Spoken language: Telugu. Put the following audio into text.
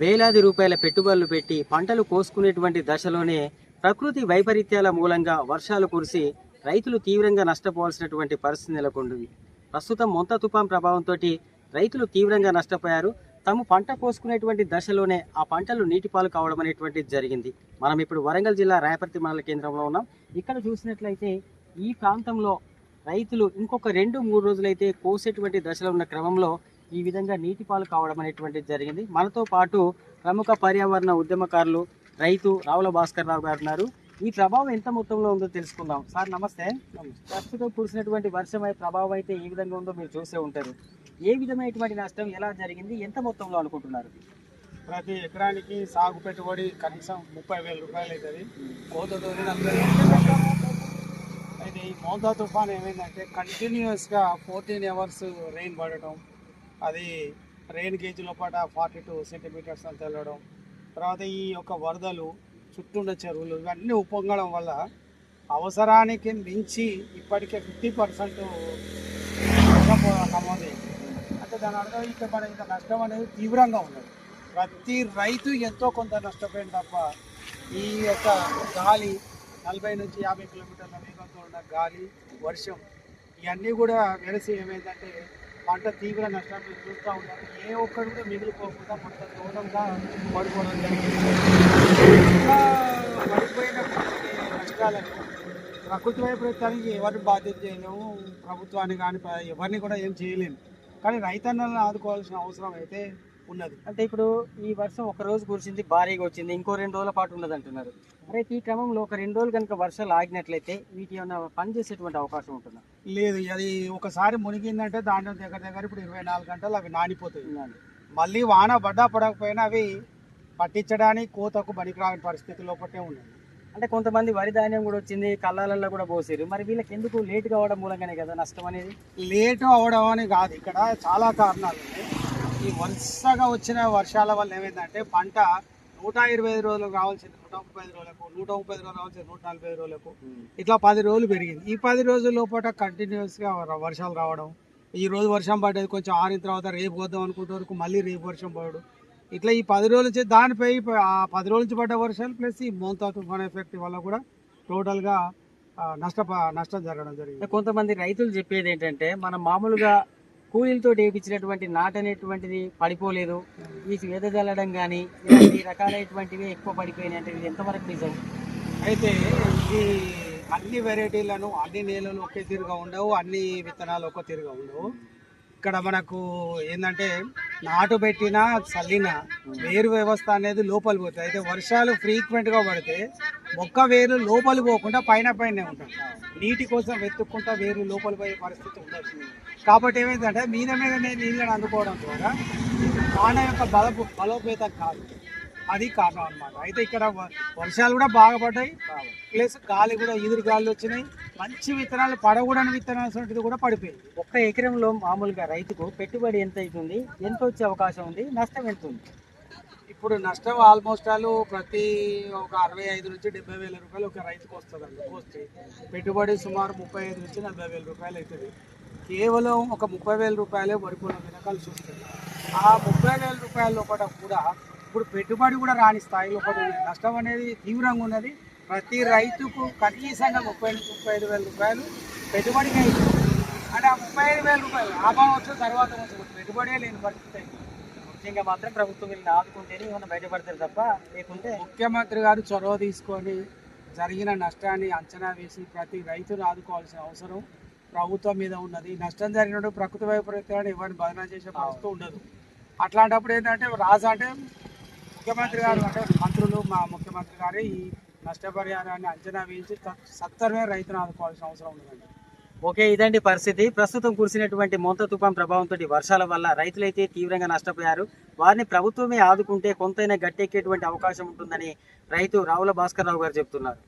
వేలాది రూపాయల పెట్టుబడులు పెట్టి పంటలు కోసుకునేటువంటి దశలోనే ప్రకృతి వైపరీత్యాల మూలంగా వర్షాలు కురిసి రైతులు తీవ్రంగా నష్టపోవాల్సినటువంటి పరిస్థితి నెలకొంది. ప్రస్తుతం మొంత తుఫాన్ ప్రభావంతో రైతులు తీవ్రంగా నష్టపోయారు. తాము పంట కోసుకునేటువంటి దశలోనే ఆ పంటలు నీటిపాలు కావడం అనేటువంటిది జరిగింది. మనం ఇప్పుడు వరంగల్ జిల్లా రాయపర్తి మండల కేంద్రంలో ఉన్నాం. ఇక్కడ చూసినట్లయితే ఈ ప్రాంతంలో రైతులు ఇంకొక రెండు మూడు రోజులైతే కోసేటువంటి దశలో ఉన్న క్రమంలో ఈ విధంగా నీటిపాలు కావడం అనేటువంటిది జరిగింది. మనతో పాటు ప్రముఖ పర్యావరణ ఉద్యమకారులు రైతు రావుల భాస్కర్ రావు గారు ఉన్నారు. ఈ ప్రభావం ఎంత మొత్తంలో ఉందో తెలుసుకుందాం. సార్ నమస్తే. ప్రస్తుతం కురిసినటువంటి వర్షమై ప్రభావం అయితే ఏ విధంగా ఉందో మీరు చూసే ఉంటారు. ఏ విధమైనటువంటి నష్టం ఎలా జరిగింది ఎంత మొత్తంలో అనుకుంటున్నారు? ప్రతి ఎకరానికి సాగు పెట్టుబడి కనీసం ముప్పై వేల రూపాయలు అవుతుంది. కోతతో అయితే ఈ మోంతా తుఫాన్ ఏమైందంటే కంటిన్యూస్గా ఫోర్టీన్ అవర్స్ రెయిన్ పడటం అది రెయిన్ గేజ్ లోపల ఫార్టీ టూ సెంటీమీటర్స్ అంత వెళ్ళడం తర్వాత ఈ యొక్క వరదలు చుట్టూన్న చెరువులు ఇవన్నీ ఉప్పొంగడం వల్ల అవసరానికి మించి ఇప్పటికే ఫిఫ్టీ పర్సెంట్ నమోదైంది అంటే దాని అర్థం ఇక మన ఇంత నష్టం అనేది తీవ్రంగా ఉన్నది. ప్రతి రైతు ఎంతో కొంత నష్టపోయింది తప్ప ఈ యొక్క గాలి నలభై నుంచి యాభై కిలోమీటర్ల వేగంతో ఉన్న గాలి వర్షం ఇవన్నీ కూడా వెలిసి ఏమైందంటే పంట తీవ్ర నష్టాన్ని చూస్తూ ఉన్నారు. ఏ ఒక్కరు కూడా మిగిలిపోకుండా మొత్తం దూరంగా పడిపోవడం జరిగింది. ఇంకా పడిపోయిన నష్టాలని ప్రకృతి వైపరీత్యానికి ఎవరిని బాధ్యత చేయలేము. ప్రభుత్వాన్ని కానీ ఎవరిని కూడా ఏం చేయలేము. కానీ రైతన్నలను ఆదుకోవాల్సిన అవసరం అయితే ఉన్నది. అంటే ఇప్పుడు ఈ వర్షం ఒక రోజు కురిసింది భారీగా వచ్చింది ఇంకో రెండు రోజుల పాటు ఉండదు అంటున్నారు. మరి ఈ క్రమంలో ఒక రెండు రోజులు కనుక వర్షాలు ఆగినట్లయితే వీటి ఏమైనా పని చేసేటువంటి అవకాశం ఉంటుందా? లేదు అది ఒకసారి మునిగిందంటే దాంట్లో దగ్గర దగ్గర ఇప్పుడు ఇరవై నాలుగు గంటలు అవి నానిపోతాయి. మళ్ళీ వాన పడ్డా పడకపోయినా అవి పట్టించడానికి కోతకు పనికిరాని పరిస్థితి లోపటే ఉన్నాయి అంటే కొంతమంది వరి ధాన్యం కూడా వచ్చింది కళ్ళాలలో కూడా పోసారు మరి వీళ్ళకి ఎందుకు లేట్ కావడం మూలంగానే కదా నష్టం అనేది? లేటు అవడం అని కాదు ఇక్కడ చాలా కారణాలు ఈ వరుసగా వచ్చిన వర్షాల వల్ల ఏమైందంటే పంట నూట ఇరవై ఐదు రోజులకు రావాల్సింది నూట ముప్పై ఐదు రోజులకు నూట ముప్పై ఐదు రోజులు రావాల్సింది నూట నలభై ఐదు రోజులకు. ఇట్లా పది రోజులు పెరిగింది. ఈ పది రోజుల లోపల కంటిన్యూస్గా వర్షాలు రావడం ఈ రోజు వర్షం పడ్డది కొంచెం ఆరిన తర్వాత రేపు వద్దాం అనుకుంటే వరకు మళ్ళీ రేపు వర్షం పడడు. ఇట్లా ఈ పది రోజుల నుంచి దానిపై ఆ పది రోజుల నుంచి పడ్డ వర్షాలు ప్లస్ ఈ మోంతా తుఫాన్ ఎఫెక్ట్ వల్ల కూడా టోటల్గా నష్ట నష్టం జరగడం జరిగింది. కొంతమంది రైతులు చెప్పేది ఏంటంటే మనం మామూలుగా కూలీలతో వేయించినటువంటి నాట్ అనేటువంటిది పడిపోలేదు. వీటి వెదజల్లడం కానీ ఇలాంటి రకాలైనటువంటివి ఎక్కువ పడిపోయినాయి. అంటే ఇది ఎంతవరకు నిజం? అయితే ఈ అన్ని వెరైటీలను అన్ని నేలలు ఒకే తీరుగా ఉండవు అన్ని విత్తనాలు ఒకే తీరుగా ఉండవు. ఇక్కడ మనకు ఏంటంటే నాటు పెట్టిన చల్లిన వేరు వ్యవస్థ అనేది లోపలి పోతుంది. అయితే వర్షాలు ఫ్రీక్వెంట్గా పడితే మొక్క వేరు లోపలి పోకుండా పైన పైనే ఉంటుంది నీటి కోసం వెతుక్కుంటా వేరు లోపలి పోయే పరిస్థితి ఉండదు. కాబట్టి ఏమైందంటే మీద మీద నీళ్ళని అందుకోవడం ద్వారా ఆన యొక్క బలపు బలోపేతం కాదు. అది కారణం అన్నమాట. అయితే ఇక్కడ వ- వర్షాలు కూడా బాగా పడ్డాయి. ప్లస్ గాలి కూడా ఎదురు గాలి వచ్చినాయి. మంచి విత్తనాలు పడకూడని విత్తనాలు వంటిది కూడా పడిపోయింది ఒక్క ఎకరంలో మామూలుగా రైతుకు పెట్టుబడి ఎంత అవుతుంది? ఎంత వచ్చే అవకాశం ఉంది? నష్టం ఎంత ఉంది? ఇప్పుడు నష్టం ఆల్మోస్ట్ ఆల్ ప్రతి ఒక అరవై ఐదు నుంచి డెబ్బై వేల రూపాయలు ఒక రైతుకు వస్తుంది అండి. వస్తే పెట్టుబడి సుమారు ముప్పై ఐదు నుంచి నలభై వేల రూపాయలు అవుతుంది. కేవలం ఒక ముప్పై వేల రూపాయలే వరిపోయిన వెనకాల చూస్తుంది ఆ ముప్పై వేల రూపాయల లోపల కూడా ఇప్పుడు పెట్టుబడి కూడా రాని స్థాయిలో ఉంది. నష్టం అనేది తీవ్రంగా ఉన్నది. ప్రతి రైతుకు కనీసంగా ముప్పై ముప్పై ఐదు వేల రూపాయలు పెట్టుబడికి అవుతుంది అంటే ఆ ముప్పై ఐదు వేల రూపాయలు లాభం వచ్చిన తర్వాత వచ్చిన పెట్టుబడే లేని పరిస్థితి అయింది. ముఖ్యంగా మాత్రం ప్రభుత్వం వీళ్ళని ఆదుకుంటేనే ఏమైనా బయటపడతారు తప్ప లేకుంటే ముఖ్యమంత్రి గారు చొరవ తీసుకొని జరిగిన నష్టాన్ని అంచనా వేసి ప్రతి రైతును ఆదుకోవాల్సిన అవసరం ప్రభుత్వం మీద ఉన్నది. నష్టం జరిగినప్పుడు ప్రకృతి వైపరీత్యాన్ని ఎవరిని బదనా చేసే పరిస్థితి ఉండదు. అట్లాంటప్పుడు ఏంటంటే రాజు అంటే ముఖ్యమంత్రి గారు అంటే మంత్రులు మా ముఖ్యమంత్రి గారు ఈ నష్టపరిహారాన్ని అంచనా వేయించి సత్వరమే రైతును ఆదుకోవాల్సిన అవసరం ఉందండి. ఓకే ఇదండి పరిస్థితి. ప్రస్తుతం కురిసినటువంటి మొంత తుఫాన్ ప్రభావంతో వర్షాల వల్ల రైతులైతే తీవ్రంగా నష్టపోయారు. వారిని ప్రభుత్వమే ఆదుకుంటే కొంతైనా గట్టెక్కేటువంటి అవకాశం ఉంటుందని రైతు రావుల భాస్కర్ రావు గారు చెప్తున్నారు.